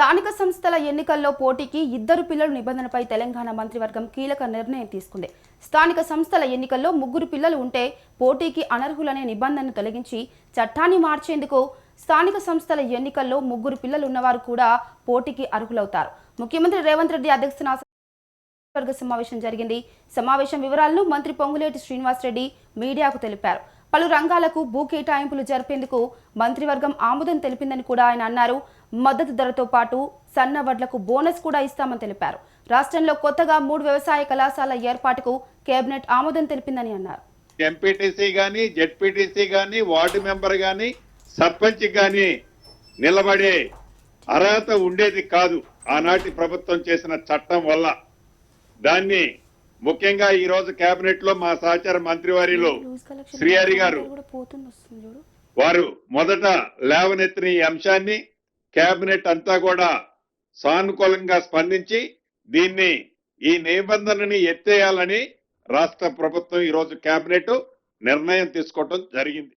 స్థానిక సంస్థల ఎన్నికల్లో పోటీకి ఇద్దరు పిల్లల నిబంధనపై తెలంగాణ మంత్రివర్గం కీలక నిర్ణయం తీసుకుంది. స్థానిక సంస్థల ఎన్నికల్లో ముగ్గురు పిల్లలు ఉంటే పోటీకి అనర్హులనే నిబంధనను తొలగించి చట్టాన్ని మార్చేందుకు స్థానిక సంస్థల ఎన్నికల్లో ముగ్గురు పిల్లలు ఉన్నవారు కూడా పోటీకి అర్హులవుతారు. ముఖ్యమంత్రి రేవంత్ రెడ్డి అధ్యక్షతన వర్గ సమావేశం జరిగింది. సమావేశం వివరాలను మంత్రి పొంగులేటి శ్రీనివాసరెడ్డి మీడియాకు తెలిపారు. పలు రంగాలకు భూ కేటాయింపులు జరిపేందుకు మంత్రివర్గం ఆమోదం తెలిపిందని కూడా ఆయన అన్నారు. మద్దతు ధరతో పాటు సన్న వడ్లకు బోనస్ కూడా ఇస్తామని తెలిపారు. రాష్ట్రంలో కొత్తగా మూడు వ్యవసాయ కళాశాల ఏర్పాటుకు కేబినెట్ ఆమోదం తెలిపిందని అన్నారు. ఎంపీటీసీ గాని జెడ్పీటీసీ గాని వార్డు మెంబర్ గాని సర్పంచ్ గాని నిలబడే అర్హత ఉండేది కాదు ఆనాటి ప్రభుత్వం చేసిన చట్టం వల్ల. దాన్ని ముఖ్యంగా ఈ రోజు కేబినెట్లో మా సహచార మంత్రివారిలో శ్రీహరి గారు వారు మొదట లేవనెత్తిన ఈ అంశాన్ని కేబినెట్ అంతా కూడా సానుకూలంగా స్పందించి దీన్ని ఈ నిబంధనని ఎత్తేయాలని రాష్ట్ర ప్రభుత్వం ఈ రోజు కేబినెట్ నిర్ణయం తీసుకోవటం జరిగింది.